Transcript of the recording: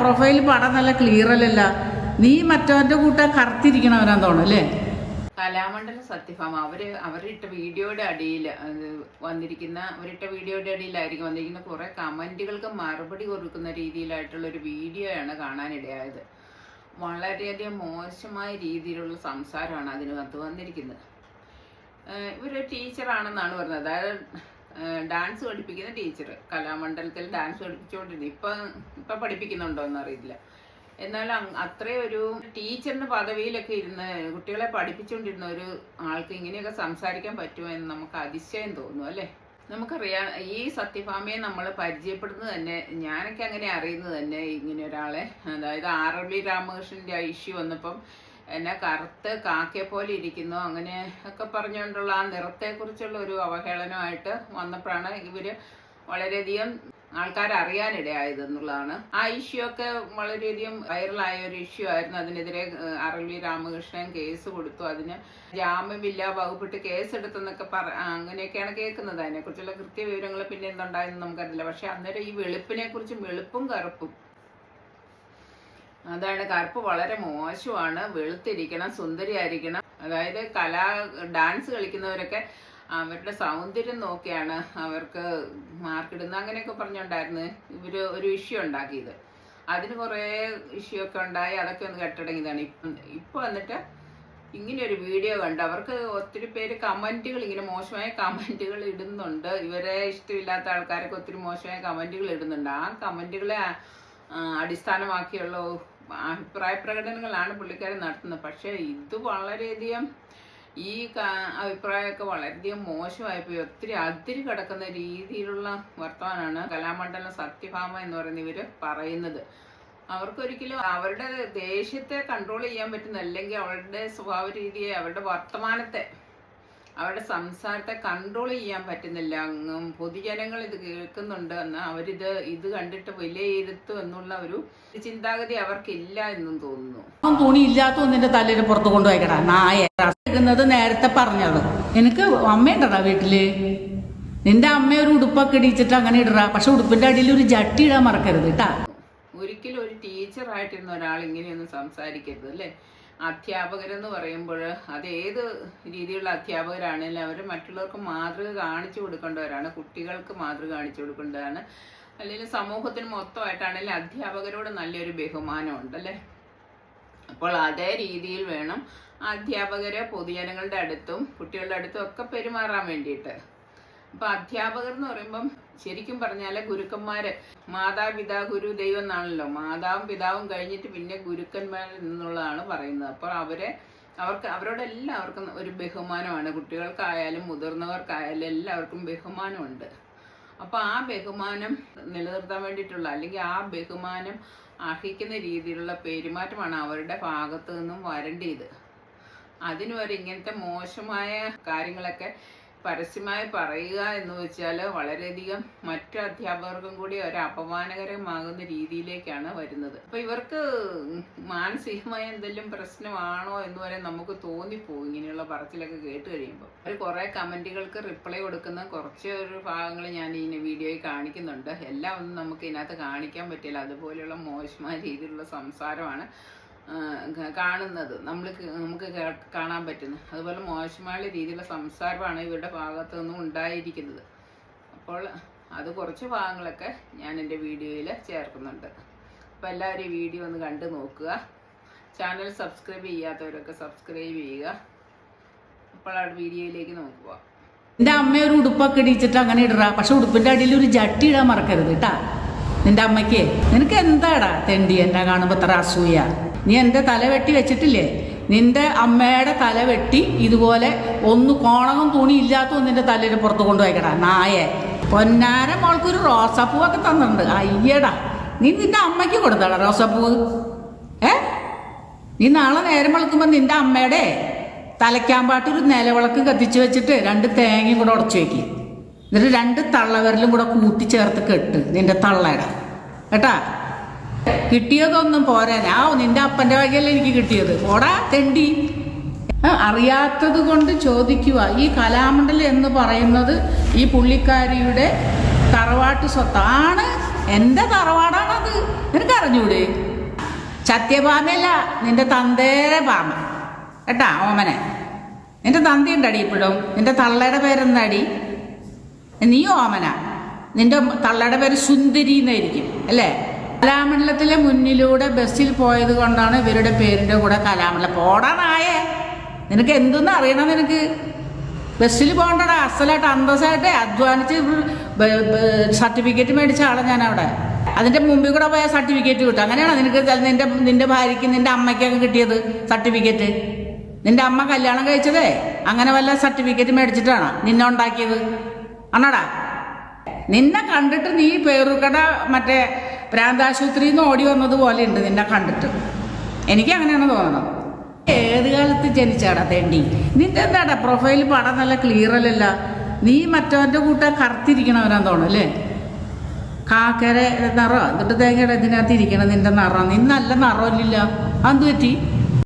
Profile പടം നല്ല clear അല്ലല്ല. നീ മറ്റവന്റെ കൂട്ടം കറുത്തിരിക്കണവനാന്ന് തോന്നുന്നു അല്ലേ? കലാമണ്ഡലം സത്യഭാമ. അവർ അവരിട്ട വീഡിയോയുടെ അടിയിൽ വന്നിരിക്കുന്ന അവരിട്ട വീഡിയോയുടെ അടിയിലായിരിക്കും വന്നിരിക്കുന്ന കുറെ കമന്റുകൾക്ക് മറുപടി കൊടുക്കുന്ന രീതിയിലായിട്ടുള്ള ഒരു വീഡിയോയാണ് കാണാനിടയായത്. വളരെയധികം മോശമായ രീതിയിലുള്ള സംസാരമാണ് അതിനകത്ത് വന്നിരിക്കുന്നത്. ഇവരൊരു ഇവർ ടീച്ചറാണെന്നാണ് പറഞ്ഞത്. അതായത് ഡാൻസ് പഠിപ്പിക്കുന്ന ടീച്ചർ കലാമണ്ഡലത്തിൽ ഡാൻസ് പഠിപ്പിച്ചുകൊണ്ടിരുന്നു. ഇപ്പൊ ഇപ്പൊ പഠിപ്പിക്കുന്നുണ്ടോ എന്നറിയില്ല എന്നാൽ അത്രയും ഒരു ടീച്ചറിന്റെ പദവിയിലൊക്കെ ഇരുന്ന് കുട്ടികളെ പഠിപ്പിച്ചുകൊണ്ടിരുന്ന ഒരു ആൾക്ക് ഇങ്ങനെയൊക്കെ സംസാരിക്കാൻ പറ്റുമോ എന്ന് നമുക്ക് അതിശയം തോന്നും അല്ലേ? നമുക്കറിയാം ഈ സത്യഭാമയെ നമ്മൾ പരിചയപ്പെടുന്നത് തന്നെ ഞാനൊക്കെ അങ്ങനെ അറിയുന്നത് തന്നെ ഇങ്ങനെ ഒരാളെ. അതായത് ആർ. L V. രാമകൃഷ്ണന്റെ ഇഷ്യൂ വന്നപ്പം എന്നെ കറുത്ത് കാക്കയെ പോലെ ഇരിക്കുന്നു. അങ്ങനെ ഒക്കെ പറഞ്ഞുകൊണ്ടുള്ള ആ നിറത്തെക്കുറിച്ചുള്ള ഒരു അവഹേളനമായിട്ട് വന്നപ്പോഴാണ് ഇവർ വളരെയധികം ആൾക്കാർ അറിയാനിടയായത് എന്നുള്ളതാണ്. ആ ഇഷ്യൂ ഒക്കെ വളരെയധികം വൈറലായ ഒരു ഇഷ്യൂ ആയിരുന്നു. അതിനെതിരെ ആർ രാമകൃഷ്ണൻ കേസ് കൊടുത്തു. അതിന് ജാമ്യമില്ല വകുപ്പിട്ട് കേസ് എടുത്തെന്നൊക്കെ പറ അങ്ങനെയൊക്കെയാണ് കേൾക്കുന്നത്. അതിനെക്കുറിച്ചുള്ള കൃത്യ വിവരങ്ങൾ പിന്നെ എന്തുണ്ടായെന്ന് നമുക്കറിയില്ല. പക്ഷെ അന്നേരം ഈ വെളുപ്പിനെ കുറിച്ചും വെളുപ്പും കറുപ്പും അതാണ് കറുപ്പ് വളരെ മോശമാണ് വെളുത്തിരിക്കണം സുന്ദരിയായിരിക്കണം. അതായത് കലാ ഡാൻസ് കളിക്കുന്നവരൊക്കെ അവരുടെ സൗന്ദര്യം നോക്കിയാണ് അവർക്ക് മാർക്കിടുന്നത് അങ്ങനെയൊക്കെ പറഞ്ഞുണ്ടായിരുന്നു ഇവർ ഒരു ഇഷ്യൂ ഉണ്ടാക്കിയത്. അതിന് കുറേ ഇഷ്യൂ ഒക്കെ ഉണ്ടായി അതൊക്കെ ഒന്ന് കെട്ടടങ്ങിയതാണ്. ഇപ്പം ഇപ്പം വന്നിട്ട് ഇങ്ങനെ ഒരു വീഡിയോ കണ്ട് അവർക്ക് ഒത്തിരി പേര് കമന്റുകൾ ഇങ്ങനെ മോശമായ കമന്റുകൾ ഇടുന്നുണ്ട്. ഇവരെ ഇഷ്ടമില്ലാത്ത ആൾക്കാരൊക്കെ ഒത്തിരി മോശമായ കമന്റുകൾ ഇടുന്നുണ്ട്. ആ കമന്റുകളെ അടിസ്ഥാനമാക്കിയുള്ള അഭിപ്രായ പ്രകടനങ്ങളാണ് പുള്ളിക്കാരൻ നടത്തുന്നത്. പക്ഷേ ഇത് വളരെയധികം ഈ അഭിപ്രായമൊക്കെ വളരെയധികം മോശമായിപ്പോയി. ഒത്തിരി അതിരി കിടക്കുന്ന രീതിയിലുള്ള വർത്തമാനമാണ് കലാമണ്ഡലം സത്യഭാമ എന്ന് പറയുന്ന ഇവർ പറയുന്നത്. അവർക്കൊരിക്കലും അവരുടെ ദേഷ്യത്തെ കൺട്രോൾ ചെയ്യാൻ പറ്റുന്ന അല്ലെങ്കിൽ അവരുടെ സ്വഭാവ രീതിയെ അവരുടെ വർത്തമാനത്തെ അവരുടെ സംസാരത്തെ കൺട്രോൾ ചെയ്യാൻ പറ്റുന്നില്ല. അങ്ങും പൊതുജനങ്ങൾ ഇത് കേൾക്കുന്നുണ്ട് എന്ന് അവരിത് ഇത് കണ്ടിട്ട് വിലയിരുത്തും എന്നുള്ള ഒരു ചിന്താഗതി അവർക്കില്ല എന്നും തോന്നുന്നു. തുണി ഇല്ലാത്ത ഒന്നിന്റെ തലയിൽ പുറത്ത് കൊണ്ടുപോയിക്കടാ. നായ. കേൾക്കുന്നത് നേരത്തെ പറഞ്ഞത്. എനിക്ക് അമ്മയുണ്ടടാ വീട്ടിൽ. നിന്റെ അമ്മ ഒരു ഉടുപ്പൊക്കെ ഇടിച്ചിട്ട് അങ്ങനെ ഇടറാ. പക്ഷെ ഉടുപ്പിന്റെ അടിയിൽ ഒരു ജട്ടി ഇടാൻ മറക്കരുത് കേട്ടാ. ഒരിക്കലും ഒരു ടീച്ചറായിട്ടിരുന്ന ഒരാൾ ഇങ്ങനെയൊന്നും സംസാരിക്കരുത് അല്ലേ? അധ്യാപകരെന്ന് പറയുമ്പോൾ അത് ഏത് രീതിയിലുള്ള അധ്യാപകരാണെങ്കിലും അവർ മറ്റുള്ളവർക്ക് മാതൃക കാണിച്ചു കൊടുക്കേണ്ടവരാണ്. കുട്ടികൾക്ക് മാതൃക കാണിച്ചു കൊടുക്കേണ്ടതാണ്. അല്ലെങ്കിൽ സമൂഹത്തിന് മൊത്തമായിട്ടാണെങ്കിലും അധ്യാപകരോട് നല്ലൊരു ബഹുമാനമുണ്ട് അല്ലേ? അപ്പോൾ അതേ രീതിയിൽ വേണം അധ്യാപകരെ പൊതുജനങ്ങളുടെ അടുത്തും കുട്ടികളുടെ അടുത്തും ഒക്കെ പെരുമാറാൻ വേണ്ടിയിട്ട്. അപ്പൊ അധ്യാപകർ എന്ന് പറയുമ്പം ശരിക്കും പറഞ്ഞാൽ ഗുരുക്കന്മാര് മാതാപിതാ ഗുരു ദൈവം എന്നാണല്ലോ. മാതാവും പിതാവും കഴിഞ്ഞിട്ട് പിന്നെ ഗുരുക്കന്മാർ എന്നുള്ളതാണ് പറയുന്നത്. അപ്പോൾ അവരെ അവർക്ക് അവരോട് എല്ലാവർക്കും ഒരു ബഹുമാനമാണ്. കുട്ടികൾക്കായാലും മുതിർന്നവർക്കായാലും എല്ലാവർക്കും ബഹുമാനമുണ്ട്. അപ്പൊ ആ ബഹുമാനം നിലനിർത്താൻ വേണ്ടിയിട്ടുള്ള അല്ലെങ്കിൽ ആ ബഹുമാനം അർഹിക്കുന്ന രീതിയിലുള്ള പെരുമാറ്റമാണ് അവരുടെ ഭാഗത്തു നിന്നും വരേണ്ടത്. അതിന് വരെ ഇങ്ങനത്തെ മോശമായ കാര്യങ്ങളൊക്കെ പരസ്യമായി പറയുക എന്ന് വെച്ചാൽ വളരെയധികം മറ്റു അധ്യാപകർക്കും കൂടി ഒരു അപമാനകരമാകുന്ന രീതിയിലേക്കാണ് വരുന്നത്. അപ്പൊ ഇവർക്ക് മാനസികമായ എന്തെങ്കിലും പ്രശ്നമാണോ എന്ന് വരെ നമുക്ക് തോന്നിപ്പോകും ഇങ്ങനെയുള്ള പറച്ചിലൊക്കെ കേട്ട് കഴിയുമ്പോൾ അവർ കുറെ കമന്റുകൾക്ക് റിപ്ലൈ കൊടുക്കുന്ന കുറച്ച് ഒരു ഭാഗങ്ങൾ ഞാൻ ഈ വീഡിയോയിൽ കാണിക്കുന്നുണ്ട്. എല്ലാം ഒന്നും നമുക്ക് ഇതിനകത്ത് കാണിക്കാൻ പറ്റില്ല. അതുപോലെയുള്ള മോശമായ രീതിയിലുള്ള സംസാരമാണ്. കാണുന്നത്. നമ്മൾ നമുക്ക് കാണാൻ പറ്റുന്നത് അതുപോലെ മോശമായ രീതിയിലുള്ള സംസാരമാണ് ഇവരുടെ ഭാഗത്തു നിന്നും ഉണ്ടായിരിക്കുന്നത്. അപ്പോൾ അത് കുറച്ച് ഭാഗങ്ങളൊക്കെ ഞാൻ എന്റെ വീഡിയോയിൽ ചേർക്കുന്നുണ്ട്. അപ്പോൾ എല്ലാവരും വീഡിയോ ഒന്ന് കണ്ടു നോക്കുക. ചാനൽ സബ്സ്ക്രൈബ് ചെയ്യാത്തവരൊക്കെ സബ്സ്ക്രൈബ് ചെയ്യുക. അപ്പോൾ ആ വീഡിയോയിലേക്ക് നോക്കുക നിന്റെ അമ്മ ഒരു ഉടുപ്പൊക്കെ ഇടിച്ചിട്ട് അങ്ങനെ ഇടറ. പക്ഷെ ഉടുപ്പിന്റെ അടിയിൽ ഒരു ജട്ടി ഇടാൻ മറക്കരുത് കേട്ടാ. നിന്റെ അമ്മയ്ക്ക് നിനക്ക് എന്താടാ തെണ്ടി എന്നെ കാണുമ്പോൾ അത്ര അസൂയ? നീ എന്റെ തല വെട്ടി വെച്ചിട്ടില്ലേ? നിന്റെ അമ്മയുടെ തല വെട്ടി ഇതുപോലെ ഒന്ന് കോണകം തുണി ഇല്ലാത്ത ഒന്നിന്റെ തലയിൽ പുറത്ത് കൊണ്ടുപോയിക്കടാ നായെ. പൊന്നാര മോൾക്കൊരു റോസാപ്പൂവൊക്കെ തന്നിട്ടുണ്ട്. അയ്യടാ. നീ നിന്റെ അമ്മയ്ക്ക് കൊടുത്തടാ റോസാപ്പൂവ് ഏ? നീ നാളെ നേരം വെളുക്കുമ്പോൾ നിന്റെ അമ്മയുടെ തലയ്ക്കാമ്പാട്ട് ഒരു നിലവിളക്ക് കത്തിച്ച് വെച്ചിട്ട് രണ്ട് തേങ്ങയും കൂടെ ഉടച്ചു വയ്ക്കി എന്നിട്ട് രണ്ട് തള്ളവരലും കൂടെ കൂട്ടിച്ചേർത്ത് കെട്ട് നിന്റെ തള്ളയുടെ. കേട്ടാ? കിട്ടിയതൊന്നും പോരാനാ. ആ നിന്റെ അപ്പന്റെ വകയല്ലേ എനിക്ക് കിട്ടിയത്. ഓടാ തെണ്ടി. അറിയാത്തത് കൊണ്ട് ചോദിക്കുക ഈ കലാമണ്ഡലം എന്ന് പറയുന്നത് ഈ പുള്ളിക്കാരിയുടെ തറവാട്ട് സ്വത്താണ്. എന്റെ തറവാടാണത്. നിനക്ക് അറിഞ്ഞൂടെ സത്യഭാമയല്ല നിന്റെ തന്തേരെ പാമ കേട്ടാ ഓമനെ? നിന്റെ തന്തി ഉണ്ടടി ഇപ്പോഴും. നിന്റെ തള്ളയുടെ പേരെന്താടി? നീ ഓമന. നിന്റെ തള്ളയുടെ പേര് സുന്ദരി എന്നായിരിക്കും അല്ലേ? കലാമണ്ഡലത്തിലെ മുന്നിലൂടെ ബസ്സിൽ പോയത് കൊണ്ടാണ് ഇവരുടെ പേരിന്റെ കൂടെ കലാമണ്ഡലം. പോടാനായേ നിനക്ക് എന്തെന്ന് അറിയണം നിനക്ക്? ബസ്സിൽ പോകണ്ടടാ. അസലായിട്ട് അന്തസ്സായിട്ട് അധ്വാനിച്ച് സർട്ടിഫിക്കറ്റ് മേടിച്ച ആളെ ഞാൻ അവിടെ അതിന്റെ മുമ്പിൽ കൂടെ പോയ സർട്ടിഫിക്കറ്റ് കിട്ടും. അങ്ങനെയാണോ നിനക്ക് നിന്റെ നിന്റെ ഭാര്യയ്ക്ക് നിന്റെ അമ്മയ്ക്കൊക്കെ കിട്ടിയത് സർട്ടിഫിക്കറ്റ്? നിന്റെ അമ്മ കല്യാണം കഴിച്ചതേ? അങ്ങനെ വല്ല സർട്ടിഫിക്കറ്റ് മേടിച്ചിട്ടാണോ നിന്നെ ഉണ്ടാക്കിയത്? ആണോടാ? നിന്നെ കണ്ടിട്ട് നീ പേറുകട മറ്റേ പ്രാന്താശുപത്രിയിൽ നിന്ന് ഓടി വന്നതുപോലെ ഉണ്ട് നിന്നെ കണ്ടിട്ട്. എനിക്ക് അങ്ങനെയാണ് തോന്നണം ഏത് കാലത്ത് ജനിച്ചാടാ തേണ്ടി? നിന്റെ എന്താടാ പ്രൊഫൈൽ പടം നല്ല ക്ലിയർ അല്ലല്ല. നീ മറ്റവന്റെ കൂട്ട കറുത്തിരിക്കണവനാന്ന് തോന്നുന്നു അല്ലേ? കാക്കര നിറ. എന്നിട്ട് തേങ്ങയുടെ ഇതിനകത്ത് ഇരിക്കണം നിന്റെ നിറം. നീ നല്ല നിറമില്ല അത് പറ്റി?